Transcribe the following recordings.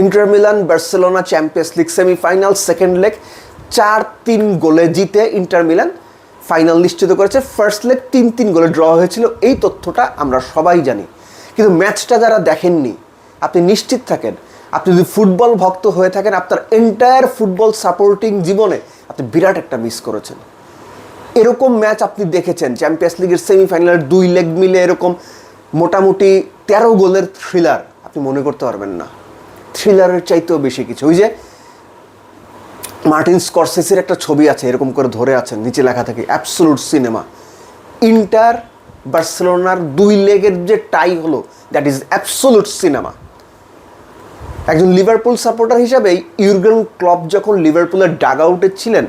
Inter Milan, Barcelona, Champions League semifinal second leg চার তিন গোলে জিতে ইন্টার মিলান ফাইনাল নিশ্চিত করেছে। ফার্স্ট লেগ তিন তিন গোলে ড্র হয়েছিল। এই তথ্যটা আমরা সবাই জানি। কিন্তু ম্যাচটা যারা দেখেননি, আপনি নিশ্চিত থাকেন, আপনি যদি ফুটবল ভক্ত হয়ে থাকেন, আপনার এন্টায়ার ফুটবল সাপোর্টিং জীবনে আপনি বিরাট একটা মিস করেছেন। এরকম ম্যাচ আপনি দেখেছেন চ্যাম্পিয়ন্স লিগের সেমিফাইনালের দুই লেগ মিলে এরকম মোটামুটি তেরো গোলের থ্রিলার আপনি মনে করতে পারবেন না। থ্রিলারের চাইতেও বেশি কিছু। ওই যে মার্টিন স্করসেসের একটা ছবি আছে, এরকম করে ধরে আছেন, নিচে লেখা থাকে অ্যাবসোলুট সিনেমা ইন্টার বার্সেলোনার দুই লেগের যে টাই হলো দ্যাট ইজ অ্যাবসোলুট সিনেমা একজন লিভারপুল সাপোর্টার হিসাবে ইউর্গেন ক্লব যখন লিভারপুলের ডাগ আউটে ছিলেন,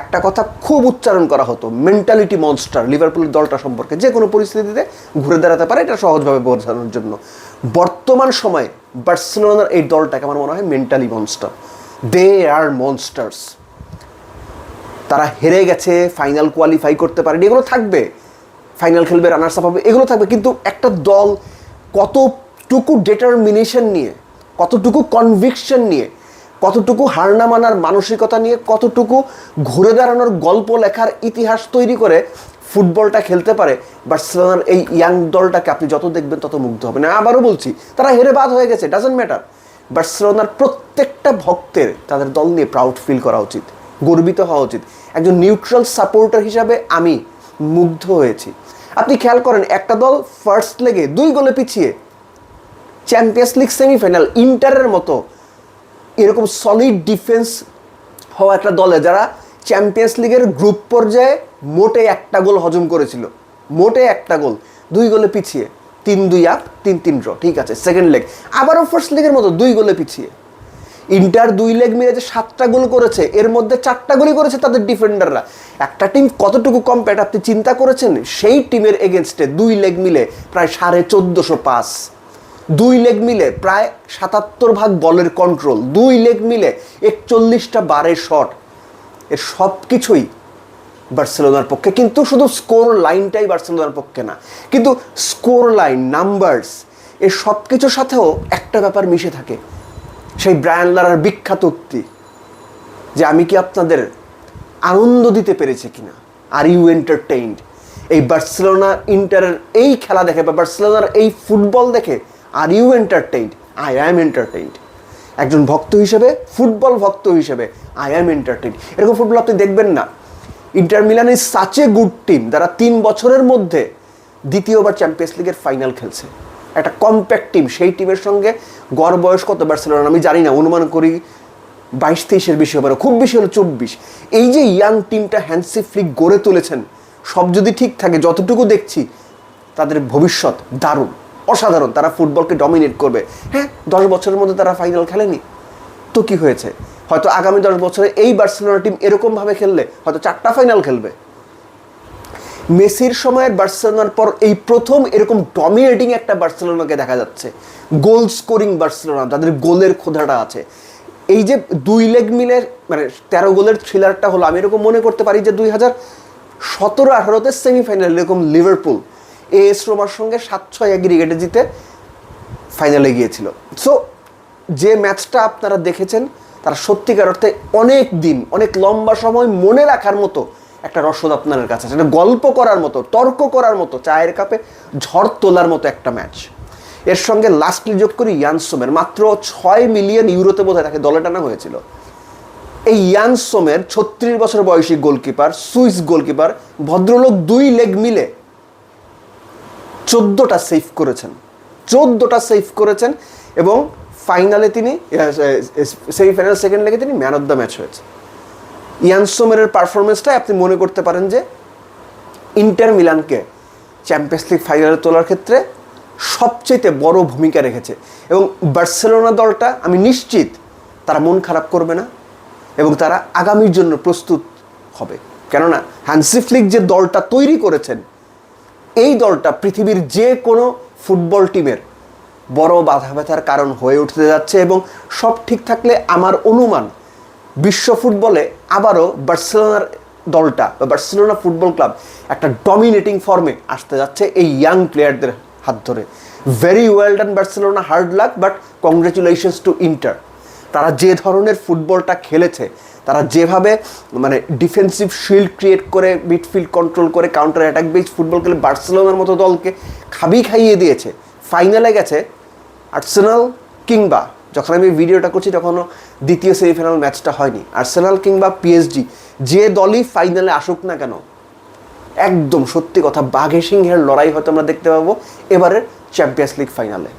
একটা কথা খুব উচ্চারণ করা হতো মেন্টালিটি মনস্টার লিভারপুলের দলটা সম্পর্কে যে কোনো পরিস্থিতিতে ঘুরে দাঁড়াতে পারে, এটা সহজভাবে বোঝানোর জন্য। বর্তমান সময়ে বার্সেলোনার এই দলটাকে আমার মনে হয় mentally monster they are monsters তারা হেরে গেছে ফাইনাল কোয়ালিফাই করতে পারেনি। এগুলো থাকবে। ফাইনাল খেলবে রানার্স আপ হবে, এগুলো থাকবে। কিন্তু একটা দল কতটুকু ডিটারমিনেশন নিয়ে, কতটুকু কনভিকশন নিয়ে, কতটুকু হার না মানার মানসিকতা নিয়ে, কতটুকু ঘুরে দাঁড়ানোর গল্প লেখার ইতিহাস তৈরি করে ফুটবলটা খেলতে পারে বার্সেলোনার এই ইয়াং দলটাকে আপনি যত দেখবেন তত মুগ্ধ হবেন। আবারও বলছি, তারা হেরে বাদ হয়ে গেছে ডাজেন্ট ম্যাটার বার্সেলোনার প্রত্যেকটা ভক্তের তাদের দল নিয়ে প্রাউড ফিল করা উচিত, গর্বিত হওয়া উচিত। একজন নিউট্রাল সাপোর্টার হিসাবে আমি মুগ্ধ হয়েছি। আপনি খেয়াল করেন, একটা দল ফার্স্ট লেগে দুই গোলে পিছিয়ে চ্যাম্পিয়ন্স লিগ সেমিফাইনাল ইন্টারের মতো এরকম সলিড ডিফেন্স হওয়া একটা দলে, যারা চ্যাম্পিয়ন্স লিগের গ্রুপ পর্যায়ে মোটে একটা গোল হজম করেছিল। মোটে একটা গোল। দুই গোলে পিছিয়ে। তিন দুই আপ, তিন তিন ড্র। ঠিক আছে সেকেন্ড লেগ আবারও ফার্স্ট লেগের মতো দুই গোলে পিছিয়ে। ইন্টার দুই লেগ মিলে যে সাতটা গোল করেছে, এর মধ্যে চারটা গোলই করেছে তাদের ডিফেন্ডাররা একটা টিম কতটুকু কম্প্যাট আপনি চিন্তা করেছেন? সেই টিমের এগেনস্টে দুই লেগ মিলে প্রায় সাড়ে চোদ্দোশো পাস দুই লেগ মিলে প্রায় সাতাত্তর ভাগ বলের কন্ট্রোল দুই লেগ মিলে একচল্লিশটা বারে শট এর সব কিছুই বার্সেলোনার পক্ষে। কিন্তু শুধু স্কোর লাইনটাই বার্সেলোনার পক্ষে না, কিন্তু স্কোর লাইন নাম্বারস এর সব কিছুর সাথেও একটা ব্যাপার মিশে থাকে। সেই ব্রায়ান লারার বিখ্যাত উক্তি যে আমি কি আপনাদের আনন্দ দিতে পেরেছি কিনা? আর ইউ এন্টারটেইনড এই বার্সেলোনা ইন্টারের এই খেলা দেখে বা বার্সেলোনার এই ফুটবল দেখে are you entertained I am entertained একজন ভক্ত হিসেবে, ফুটবল ভক্ত হিসেবে আই অ্যাম এন্টারটেইনড এরকম ফুটবল আপনি দেখবেন না। Inter Milan is such a good team যারা তিন বছরের মধ্যে দ্বিতীয়বার চ্যাম্পিয়ন্স লিগের ফাইনাল খেলছে। একটা কম্প্যাক্ট টিম সেই টিমের সঙ্গে গড় বয়স কত বার্সেলোনা আমি জানি না, অনুমান করি বাইশ তেইশের বেশি হবে খুব বেশি হলো চব্বিশ। এই যে ইয়াং টিমটা হ্যান্সি ফ্লিক গড়ে তুলেছেন, সব যদি ঠিক থাকে, যতটুকু দেখছি, তাদের ভবিষ্যৎ দারুণ, অসাধারণ, তারা ফুটবলকে ডমিনেট করবে। হ্যাঁ দশ বছরের মধ্যে তারা ফাইনাল খেলেনি। তো কি হয়েছে? হয়তো আগামী দশ বছরে এই বার্সেলোনা টিম এরকমভাবে খেললে হয়তো চারটা ফাইনাল খেলবে। মেসির সময়ের বার্সেলোনার পর এই প্রথম এরকম ডমিনেটিং একটা বার্সেলোনাকে দেখা যাচ্ছে। গোল স্কোরিং বার্সেলোনা তাদের গোলের খোঁধাটা আছে। এই যে দুই লেগ মিলে মানে তেরো গোলের থ্রিলারটা হলো, আমি এরকম মনে করতে পারি যে দুই হাজার সতেরো আঠারোতে সেমিফাইনাল এরকম লিভারপুল এএস রোমার সঙ্গে সাত ছয় এগ্রিগেটে জিতে ফাইনালে গিয়েছিল। সো যে ম্যাচটা আপনারা দেখেছেন তারা সত্যিকার অর্থে অনেক দিন, অনেক লম্বা সময় মনে রাখার মতো একটা রসদ আপনাদের কাছে আছে। গল্প করার মতো, তর্ক করার মতো, চায়ের কাপে ঝড় তোলার মতো একটা ম্যাচ এর সঙ্গে লাস্টলি যোগ করি ইয়ানসোমের মাত্র ছয় মিলিয়ন ইউরোতে বোধহয় তাকে দলে টানা হয়েছিল। এই ইয়ানসোমের ছত্রিশ বছর বয়সী গোলকিপার সুইস গোলকিপার ভদ্রলোক দুই লেগ মিলে চোদ্দোটা সেভ করেছেন। চোদ্দোটা সেভ করেছেন এবং ফাইনালে তিনি সেমিফাইনাল সেকেন্ড লেগে তিনি ম্যান অফ দ্য ম্যাচ হয়েছে। ইয়ান সোমেরের পারফরমেন্সটাই আপনি মনে করতে পারেন যে, ইন্টার মিলানকে চ্যাম্পিয়ন্স লিগ ফাইনালে তোলার ক্ষেত্রে সবচেয়ে বড় ভূমিকা রেখেছে। এবং বার্সেলোনা দলটা, আমি নিশ্চিত তারা মন খারাপ করবে না, এবং তারা আগামীর জন্য প্রস্তুত হবে। কেননা হ্যান্সি ফ্লিক যে দলটা তৈরি করেছেন, এই দলটা পৃথিবীর যে কোনো ফুটবল টিমের বড় বাধা ব্যথার কারণ হয়ে উঠতে যাচ্ছে এবং সব ঠিক থাকলে আমার অনুমান বিশ্ব ফুটবলে আবারও বার্সেলোনার দলটা বা বার্সেলোনা ফুটবল ক্লাব একটা ডমিনেটিং ফর্মে আসতে যাচ্ছে এই ইয়াং প্লেয়ারদের হাত ধরে। Very well done Barcelona hard luck but congratulations to Inter তারা যে ধরনের ফুটবলটা খেলেছে, তারা যেভাবে মানে ডিফেন্সিভ শিল্ড ক্রিয়েট করে মিডফিল্ড কন্ট্রোল করে কাউন্টার অ্যাটাক বেস ফুটবল খেলে বার্সেলোনার মতো দলকে খাবি খাইয়ে দিয়েছে ফাইনালে গেছে আর্সেনাল কিংবা যখন আমি ভিডিওটা করছি তখনও দ্বিতীয় সেমিফাইনাল ম্যাচটা হয়নি। আর্সেনাল কিংবা পিএসজি যে দলই ফাইনালে আসুক না কেন, একদম সত্যি কথা বাঘে সিংহের লড়াই হয়তো আমরা দেখতে পাবো এবারের চ্যাম্পিয়ন্স লিগ ফাইনালে